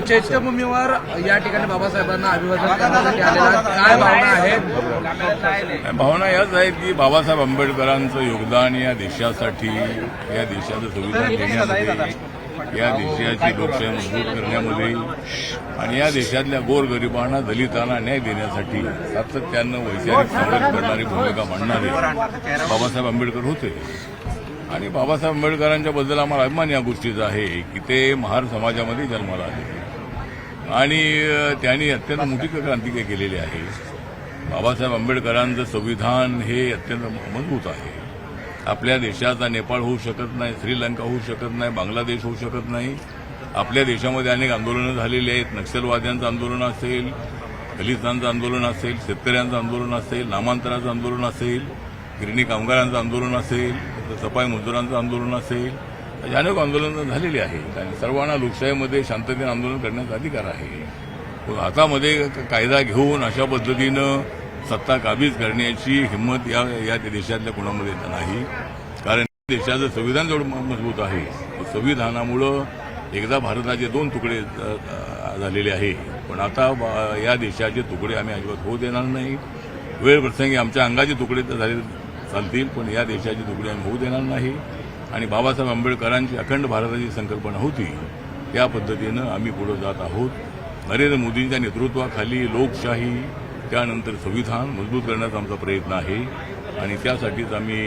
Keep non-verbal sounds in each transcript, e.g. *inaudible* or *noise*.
चैत्यभूमीवर या ठिकाणी बाबासाहेबांना अभिवादन करण्यासाठी आलेला काय भावना आहेत? भावना याच आहेत की बाबासाहेब आंबेडकरांचं योगदान या देशासाठी या देशाचं संविधान लिहिण्यामध्ये या देशाची लोकशाही मजबूत करण्यामध्ये आणि या देशातल्या गोरगरिबांना दलितांना न्याय देण्यासाठी सातत्यानं वैचारिक संघर्ष करणारी भूमिका मांडणारे बाबासाहेब आंबेडकर होते. आणि बाबासाहेब आंबेडकरांच्या बद्दल आम्हाला अभिमान या गोष्टीचा आहे की ते महार समाजामध्ये जन्माला आले. आणि त्यांनी अत्यंत मोठी क्रांती काही केलेली आहे. बाबासाहेब आंबेडकरांचं संविधान हे अत्यंत मजबूत आहे. आपल्या देशाचा नेपाळ होऊ शकत नाही श्रीलंका होऊ शकत नाही बांगलादेश होऊ शकत नाही. आपल्या देशामध्ये अनेक आंदोलनं झालेली आहेत. नक्षलवाद्यांचं आंदोलन असेल दलितांचं आंदोलन असेल शेतकऱ्यांचं आंदोलन असेल नामांतराचं आंदोलन असेल गिरणी कामगारांचं आंदोलन असेल सफाई मजुरांचं आंदोलन असेल. अनेक आंदोलनं झालेली आहेत आणि सर्वांना लोकशाहीमध्ये शांततेने आंदोलन करण्याचा अधिकार आहे. पण हातामध्ये कायदा घेऊन अशा पद्धतीनं सत्ता काबीज करण्याची हिंमत या या देशातल्या कुणामध्ये नाही. कारण देशाचं संविधान जेवढं मजबूत आहे संविधानामुळं एकदा भारताचे दोन तुकडे झालेले आहे. पण आता बा- या देशाचे तुकडे आम्ही अजिबात होऊ देणार नाही. वेळ प्रसंगी आमच्या अंगाचे तुकडे तर झाले चालतील पण या देशाचे तुकडे आम्ही होऊ देणार नाही. आणि बाबासाहेब आंबेडकरांची अखंड भारताची संकल्पना होती त्या पद्धतीनं आम्ही पुढे जात आहोत. नरेंद्र मोदींच्या नेतृत्वाखाली लोकशाही त्यानंतर संविधान मजबूत करण्याचा आमचा प्रयत्न आहे. आणि त्यासाठीच आम्ही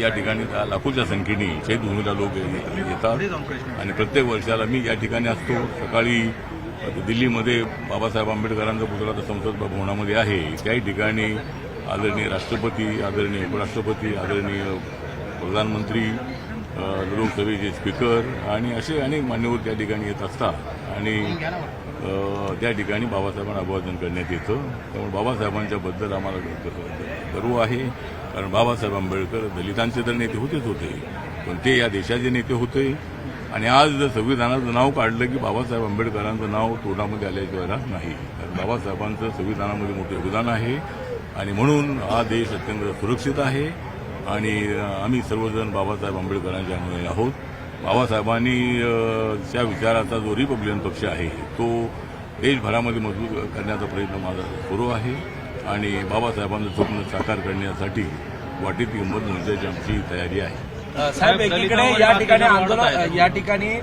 या ठिकाणी लाखोच्या संख्येने शहीद लोक येतात. आणि प्रत्येक वर्षाला मी या ठिकाणी असतो. सकाळी दिल्लीमध्ये बाबासाहेब आंबेडकरांचा पुतळा तर संसद भवनामध्ये आहे. त्याही ठिकाणी आदरणीय राष्ट्रपती आदरणीय उपराष्ट्रपती आदरणीय प्रधानमंत्री लोकसभेचे स्पीकर आणि असे अनेक मान्यवर त्या ठिकाणी येत असतात. आणि त्या ठिकाणी बाबासाहेबांना अभिवादन करण्यात येतं. त्यामुळे बाबासाहेबांच्या बद्दल आम्हाला गर्व आहे. कारण बाबासाहेब आंबेडकर दलितांचे तर नेते होतेच होते. पण ते या देशाचे नेते होते. आणि आज जर संविधानाचं नाव काढलं की बाबासाहेब आंबेडकरांचं नाव तोंडामध्ये आल्याशिवाय नाही. कारण बाबासाहेबांचं संविधानामध्ये मोठं योगदान आहे. आणि म्हणून हा देश अत्यंत सुरक्षित आहे. आणि आम्ही सर्वजण बाबासाहेब आंबेडकरांच्या अनुयायी आहोत. बाबासाहेबांनी च्या विचाराचा जो रिपब्लिकन पक्ष आहे तो देशभरामध्ये मजबूत करण्याचा प्रयत्न माझा सुरू आहे. आणि बाबासाहेबांचं स्वप्न साकार करण्यासाठी वाटेत किंमत मोजायची आमची तयारी आहे. साहेब एकीकडे या ठिकाणी आंदोलन या ठिकाणी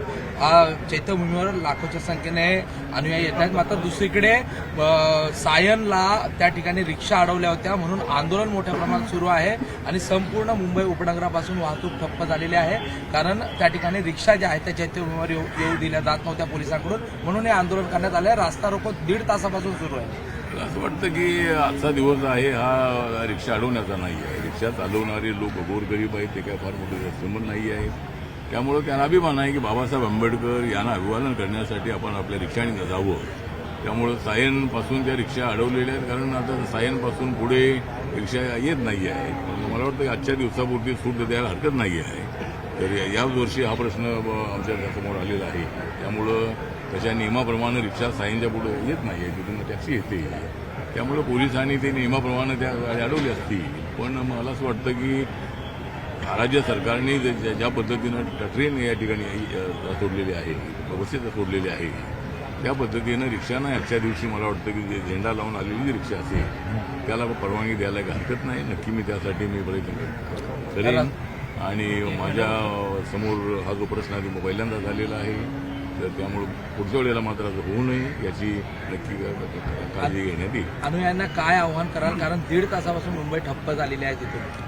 चैत्यभूमीवर लाखोच्या संख्येने अनुयायी येत आहेत. मात्र दुसरीकडे सायनला त्या ठिकाणी रिक्षा अडवल्या होत्या म्हणून आंदोलन मोठ्या प्रमाणात सुरू आहे आणि संपूर्ण मुंबई उपनगरापासून वाहतूक ठप्प झालेली आहे. कारण त्या ठिकाणी रिक्षा ज्या आहेत त्या चैत्यभूमीवर येऊ दिल्या जात नव्हत्या पोलिसांकडून. म्हणून हे आंदोलन करण्यात आलं आहे रास्ता रोको दीड तासापासून सुरू आहे. असं वाटतं की आजचा दिवस आहे हा रिक्षा अडवण्याचा नाही आहे. रिक्षा चालवणारे लोक गोरगरीब आहेत ते काय फार मोठे कस्टमर नाही आहेत. त्यामुळं त्यांना अभिमान आहे की बाबासाहेब आंबेडकर यांना अभिवादन करण्यासाठी आपण आपल्या रिक्षाने जावं. त्यामुळं सायनपासून त्या रिक्षा अडवलेल्या आहेत कारण आता सायनपासून पुढे रिक्षा येत नाही आहे मला वाटतं की आजच्या दिवसापुरती सूट द्यायला हरकत नाही आहे तर याच वर्षी हा प्रश्न आमच्यासमोर आलेला आहे. त्यामुळं त्याच्या नियमाप्रमाणे रिक्षा साईंच्या पुढे येत नाही आहे तिथून टॅक्सी येते. त्यामुळं पोलिसांनी ते नियमाप्रमाणे त्या गाडी अडवली असती. पण मला असं वाटतं की राज्य सरकारने ज्या ज्या पद्धतीनं ट्रेन या ठिकाणी सोडलेली आहे व्यवस्थित सोडलेली आहे त्या पद्धतीनं रिक्षानं आजच्या दिवशी मला वाटतं की जे झेंडा लावून आलेली जी रिक्षा असेल त्याला परवानगी द्यायला हरकत नाही. नक्की मी त्यासाठी मी प्रयत्न करेन आणि माझ्यासमोर हा जो प्रश्न आहे तो पहिल्यांदा झालेला आहे. तर त्यामुळे पुढच्या वेळेला मात्र असं होऊ नये याची नक्की काळजी घेण्यात येईल. अनुयायांना काय आव्हान कराल? कारण दीड तासापासून मुंबई ठप्प झालेली आहे तिथून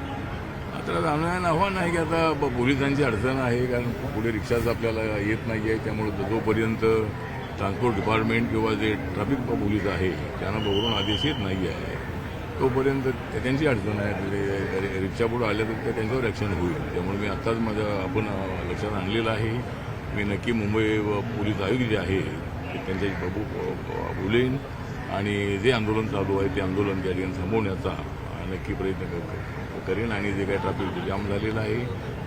आता जाणं आव्हान आहे की आता पोलिसांची अडचण आहे कारण पुढे रिक्षाच आपल्याला येत नाही आहे. त्यामुळे जोपर्यंत ट्रान्सपोर्ट डिपार्टमेंट किंवा जे ट्रॅफिक पोलीस आहे त्यांना बघून आदेश येत नाही आहे. तोपर्यंत त्या- त्यांची अडचण आहे. म्हणजे रिक्षा पुढे आल्या तर त्यांच्यावर ॲक्शन होईल. त्यामुळे मी आत्ताच माझ्या आपण लक्षात आणलेलं आहे. मी नक्की मुंबई व पोलीस आयुक्त जे आहे ते त्यांच्याशी बाबू बोलेन. आणि जे आंदोलन चालू आहे ते आंदोलन त्या ठिकाणी थांबवण्याचा नक्की प्रयत्न कर- करेन. आणि जे काही ट्रॅफिक जाम झालेलं आहे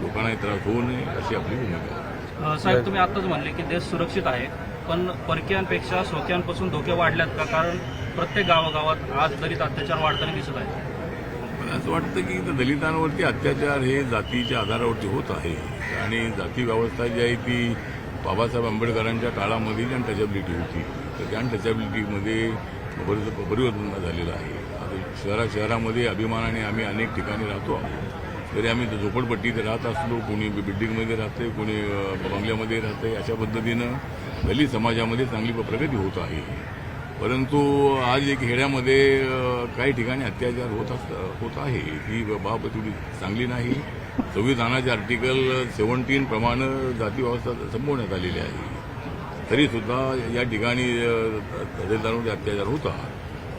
लोकांनाही त्रास होऊ नये अशी आपली भूमिका आहे. साहेब तुम्ही आताच म्हणले की देश सुरक्षित आहे. पण परकीयांपेक्षा सोक्यांपासून धोके वाढल्यात का? कारण प्रत्येक गावागावात आज दलित अत्याचार वाढताना दिसत आहे मला असं वाटतं की दलितांवरती अत्याचार हे जातीच्या आधारावरती होत आहे. आणि जाती व्यवस्था जी आहे ती बाबासाहेब आंबेडकरांच्या काळामध्ये जी अनटचॅबिलिटी होती. तर त्या अनटचॅबिलिटीमध्ये बरेच परिवर्तन झालेलं आहे. आता शहरा शहरामध्ये अभिमानाने आम्ही अनेक ठिकाणी राहतो आहोत. तरी आम्ही झोपडपट्टीत राहत असलो कोणी बिल्डिंगमध्ये राहते कोणी बंगल्यामध्ये राहते अशा पद्धतीनं दलित समाजामध्ये चांगली प्रगती होत आहे. परंतु आज एक खेड्यामध्ये काही ठिकाणी अत्याचार होत होत आहे. ही बाब थोडी चांगली नाही. संविधानाचे आर्टिकल सेव्हन्टीन प्रमाणे जाती व्यवस्था संपवण्यात आलेली आहे. तरी सुद्धा या ठिकाणी अ, अत्याचार होता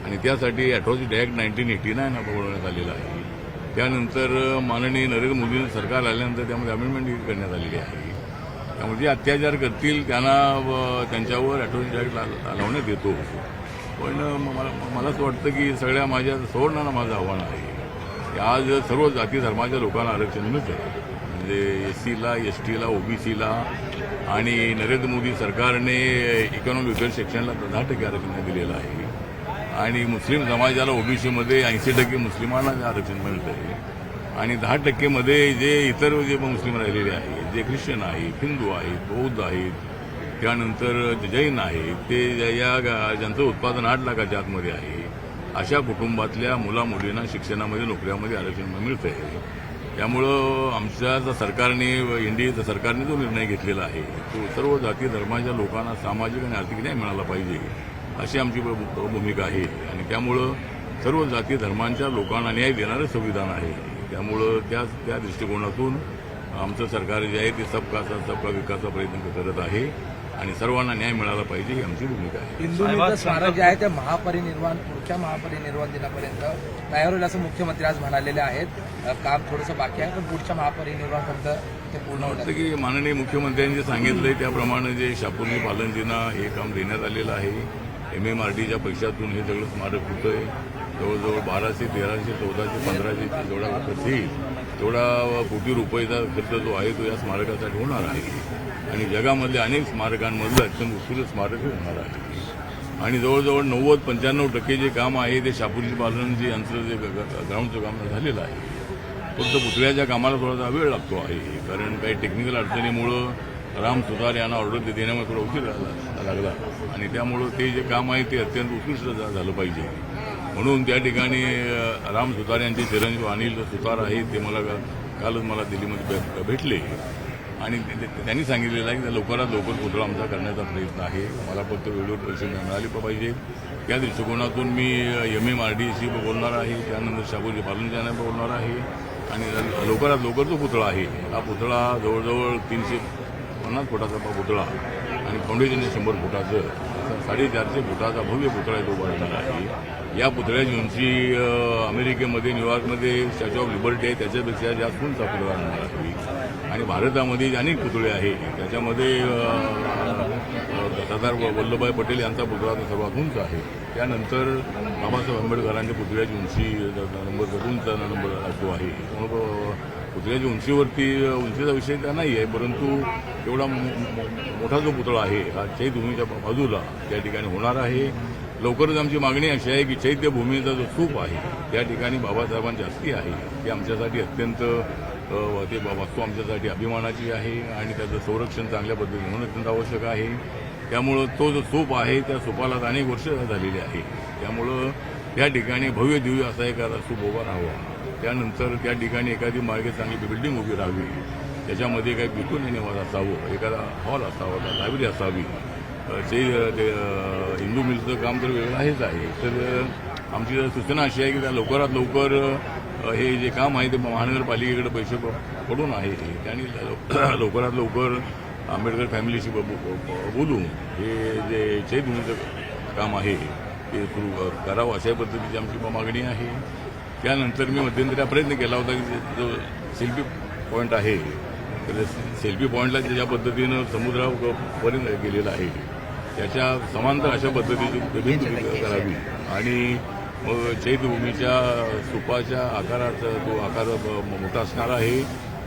आणि त्यासाठी atrocity act nineteen eighty nine बनवण्यात आलेला आहे. त्यानंतर माननीय नरेंद्र मोदी सरकार आल्यानंतर त्यामध्ये अमेंडमेंट करण्यात आलेली आहे. त्यामुळे जे अत्याचार करतील त्यांना त्यांच्यावर अॅटोर्नी ॲक्ट लावण्यात येतो. पण मला मला असं वाटतं की सगळ्या माझ्या सवर्णांना माझं आव्हान आहे. की आज सर्व जाती धर्माच्या लोकांना आरक्षण मिळतं म्हणजे एस सीला एस टीला ओबीसीला आणि नरेंद्र मोदी सरकारने इकॉनॉमिक सेक्शनला दहा टक्के आरक्षण दिलेलं आहे. आणि मुस्लिम समाजाला ओबीसीमध्ये ऐंशी टक्के मुस्लिमांना आरक्षण मिळतं आहे आणि दहा टक्केमध्ये जे इतर जे मुस्लिम राहिलेले आहेत जे ख्रिश्चन आहेत हिंदू आहेत बौद्ध आहेत त्यानंतर जैन आहेत ते या- या ज्यांचं उत्पादन आठ लाखाच्या आतमध्ये आहे अशा कुटुंबातल्या मुला मुलींना शिक्षणामध्ये नोकऱ्यामध्ये आरक्षण मिळतं आहे त्यामुळं आमच्या जर सरकारने एनडीएच्या सरकारने जो निर्णय घेतलेला आहे तो सर्व जाती धर्माच्या लोकांना सामाजिक आणि आर्थिक न्याय मिळाला पाहिजे अशी आमची भू- भूमिका आहे. आणि त्यामुळं सर्व जाती धर्मांच्या लोकांना न्याय देणारं संविधान आहे. त्यामुळं त्या त्या दृष्टिकोनातून आमचं सरकार जे आहे ते सबका साथ सबका विकासचा प्रयत्न करत आहे आणि सर्वांना न्याय मिळाला पाहिजे ही आमची भूमिका आहे. हिंदू स्मारक जे आहे ते महापरिनिर्वाण पुढच्या महापरिनिर्वाण दिनापर्यंत तयार होईल असं मुख्यमंत्री आज म्हणालेले आहेत. काम थोडंसं बाकी आहे पण पुढच्या महापरिनिर्वाणपर्यंत ते पूर्ण वाटतं की माननीय मुख्यमंत्र्यांनी जे सांगितलंय त्याप्रमाणे जे शापूरजी पालनजींना हे काम देण्यात आलेलं आहे एम एम आर टीच्या पैशातून हे सगळं स्मारक होतंय. जवळजवळ बाराशे तेराशे चौदाशे पंधराशे जेवढा खर्च येईल तेवढा कोटी रुपयेचा खर्च जो आहे तो या स्मारकासाठी होणार आहे. आणि जगामधल्या अनेक स्मारकांमधलं अत्यंत उत्कृष्ट स्मारक होणार आहे. आणि जवळजवळ नव्वद पंच्याण्णव टक्के जे काम आहे ते शापूरजी पालनजी यांचं जे ग्राउंडचं काम झालेलं आहे. फक्त पुतळ्याच्या कामाला थोडासा वेळ लागतो आहे कारण काही टेक्निकल अडचणीमुळं राम सुतार यांना ऑर्डर देण्यामुळे थोडा उशीर लागला. आणि त्यामुळं ते जे काम आहे ते अत्यंत उत्कृष्ट झा- झालं पाहिजे. म्हणून त्या ठिकाणी राम सुतार यांचे चिरंजीव अनिल सुतार आहेत ते मला कालच मला दिल्लीमध्ये भेटले. आणि ते- त्यांनी सांगितलेलं आहे की लवकरात लवकर पुतळा आमचा करण्याचा प्रयत्न आहे. मला फक्त वेळेवर पैसे मिळाले पाहिजे. त्या दृष्टिकोनातून मी एम एम आर डीशी बोलणार आहे. त्यानंतर शाबूजी पालनजी यांना बोलणार आहे. आणि लवकरात लवकर जो पुतळा आहे. हा पुतळा जवळजवळ तीनशे पन्नास फुटाचा पुतळा आणि फाउंडेशन शंभर फुटाचं साडेचारशे फुटाचा भव्य पुतळा तो उभारणार आहे. या पुतळ्याची उंची अमेरिकेमध्ये न्यूयॉर्कमध्ये स्टॅच्यू ऑफ लिबर्टी आहे त्याच्यापेक्षा जास्त उंच पुतळा आणणार आहे आणि भारतामध्ये जे अनेक पुतळे आहेत त्याच्यामध्ये सरदार वल्लभभाई पटेल यांचा पुतळा तो सर्वात उंच आहे. त्यानंतर बाबासाहेब आंबेडकरांच्या पुतळ्याची उंची नंबर उंच नंबर तो आहे मग पुतळ्याच्या उंचीवरती उंचीचा विषय तर नाही आहे परंतु एवढा मोठा जो पुतळा आहे हा चैत्यभूमीच्या बाजूला त्या ठिकाणी होणार आहे. लवकरच आमची मागणी अशी आहे की चैत्यभूमीचा जो स्तूप आहे त्या ठिकाणी बाबासाहेबांची अस्थी आहे ती आमच्यासाठी अत्यंत ते वस्तू आमच्यासाठी अभिमानाची आहे आणि त्याचं संरक्षण चांगल्या पद्धतीने होणं अत्यंत आवश्यक आहे. त्यामुळं तो जो स्तूप आहे त्या स्तूपाला अनेक वर्ष झालेली आहे. त्यामुळं त्या ठिकाणी भव्य दिव्य असा एखादा शुभ उभा राहावा. त्यानंतर त्या ठिकाणी एखादी मार्गे चांगली बिल्डिंग उभी राहावी. त्याच्यामध्ये काही विकून निवास असावं. एखादा हॉल असावा लायब्ररी असावी. जे ते हिंदू मिलचं काम तर वेगळं आहेच आहे. तर आमची सूचना अशी आहे की त्या लवकरात लवकर हे जे काम आहे ते महानगरपालिकेकडे पैसे प- पडून आहे. ते त्यांनी *clears throat* लवकरात लवकर आंबेडकर फॅमिलीशी ब- ब- बोलून हे जे चैत काम आहे ते सुरू करावं अशा पद्धतीची आमची मागणी आहे. त्यानंतर मी मध्यंतरी प्रयत्न केला होता की जो सेल्फी पॉईंट आहे तर सेल्फी पॉईंटला ज्या पद्धतीनं समुद्रापर्यंत गेलेला आहे त्याच्या समांतर अशा पद्धतीची भिंत करावी. आणि मग चैतभूमीच्या स्तूपाच्या आकाराचा जो आकार ब- मोठा असणार आहे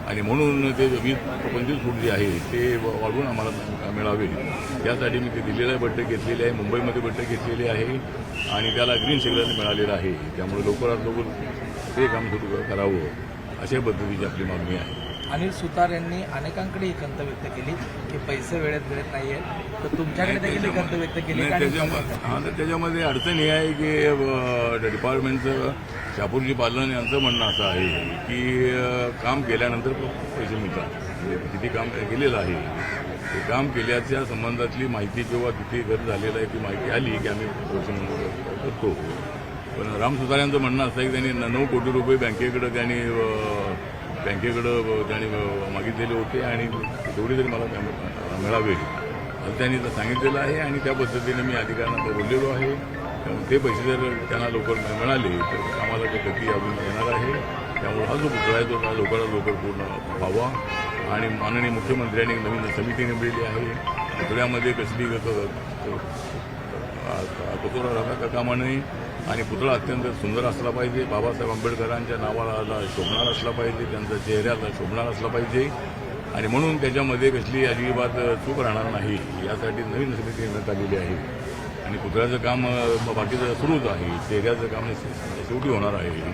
आणि म्हणून ते वीज पंचवीस फूट जे आहे ते वाढवून आम्हाला मिळावे. यासाठी मी ते दिल्लीला बैठक घेतलेली आहे मुंबईमध्ये बैठक घेतलेली आहे आणि त्याला ग्रीन सिग्नल मिळालेलं आहे. त्यामुळे लवकरात लवकर ते काम सुरू करावं अशा पद्धतीची आपली मागणी आहे. अनिल सुतार यांनी अनेकांकडे ही खंत व्यक्त केली की पैसे वेळेत मिळत नाहीये. तर तुमच्याकडे देखील ही खंत व्यक्त केली नाही? त्याच्यामध्ये हा, तर त्याच्यामध्ये अडचण ही आहे की अ, डिपार्टमेंटचं शापूरजी पालन यांचं म्हणणं असं आहे की अ, काम केल्यानंतर पैसे मिळतात. म्हणजे किती काम केलेलं आहे. ते काम केल्याच्या संबंधातली माहिती किंवा किती खर्च झालेला आहे ती माहिती आली की आम्ही पैसे करतो. पण राम सुतार यांचं म्हणणं असं आहे की त्यांनी न- नऊ कोटी रुपये बँकेकडे त्यांनी अ, बँकेकडं त्याने त्यांनी मागितलेले होते आणि तेवढी तरी मला त्या- मिळावे असं त्यांनी तर सांगितलेलं आहे आणि त्या पद्धतीने मी अधिकाऱ्यांना बोललेलो आहे. ते पैसे जर त्यांना लवकर मिळाले तर आम्हाला ते गती अजून येणार आहे. त्यामुळे हा जो पुतळा आहे तो लवकरात लवकर पूर्ण व्हावा. आणि माननीय मुख्यमंत्र्यांनी नवीन समिती नेमलेली आहे. पुतळ्यामध्ये कसली पुतळा राहता कामा नये आणि पुतळा अत्यंत सुंदर असला पाहिजे. बाबासाहेब आंबेडकरांच्या नावाला शोभणार असला पाहिजे त्यांचा चेहऱ्याला शोभणार असला पाहिजे. आणि म्हणून त्याच्यामध्ये कसली अजिबात चूक राहणार नाही यासाठी नवीन समिती नेमण्यात आलेली आहे. आणि पुतळ्याचं काम बाकीचं सुरूच आहे. चेहऱ्याचं काम शेवटी होणार आहे.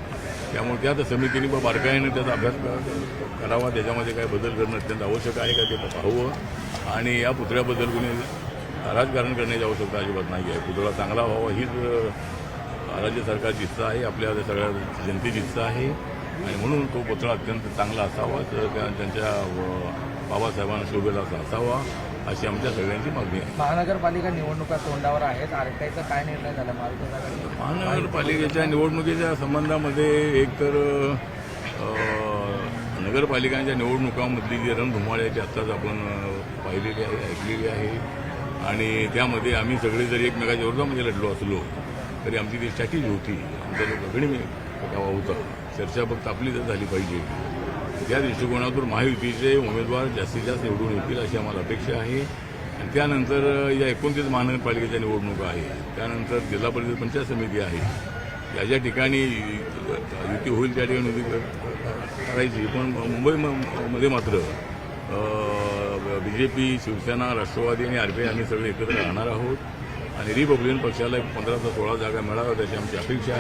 त्यामुळे त्या समितीने बा बारकाईने त्याचा अभ्यास करावा. त्याच्यामध्ये काय बदल करणं अत्यंत आवश्यक आहे का ते पाहावं. आणि या पुतळ्याबद्दल कोणी राजकारण करण्याची आवश्यकता अजिबात नाही आहे. पुतळा चांगला व्हावा हीच राज्य सरकारची इच्छा आहे आपल्या सगळ्या जनतेची इच्छा आहे. आणि म्हणून तो पुतळा अत्यंत चांगला असावा त्यांच्या बाबासाहेबांना शोभेला असा असावा अशी आमच्या सगळ्यांची मागणी आहे. महानगरपालिका निवडणुका तोंडावर आहेत. आरटीआयचा काय निर्णय झाला महानगरपालिकेच्या निवडणुकीच्या संबंधामध्ये एकतर नगरपालिकांच्या निवडणुकांमधली जी रणधुमाळ्याची आत्ताच आपण पाहिलेली आहे ऐकलेली आहे. आणि त्यामध्ये आम्ही सगळे जरी एकमेकाच्या विरोधामध्ये लढलो असलो तरी आमची ती स्ट्रॅटेजी होती आमचा जो गगणी गावा होता चर्चा फक्त आपली तर झाली पाहिजे. त्या दृष्टिकोनातून महायुतीचे उमेदवार जास्तीत जास्त निवडून येतील अशी आम्हाला अपेक्षा आहे. आणि त्यानंतर या एकोणतीस महानगरपालिकेच्या निवडणुका आहे. त्यानंतर जिल्हा परिषद पंचायत समिती आहे. या ज्या ठिकाणी युती होईल त्या ठिकाणी युती करायची. पण मुंबईमध्ये मात्र B J P Shiv Sena Rashtrawadi आणि आरपीआय आम्ही सगळे एकत्र राहणार आहोत. आणि रिपब्लिकन पक्षाला एक पंधरा ते सोळा जागा मिळाव्या त्याची आमची अपेक्षा आहे.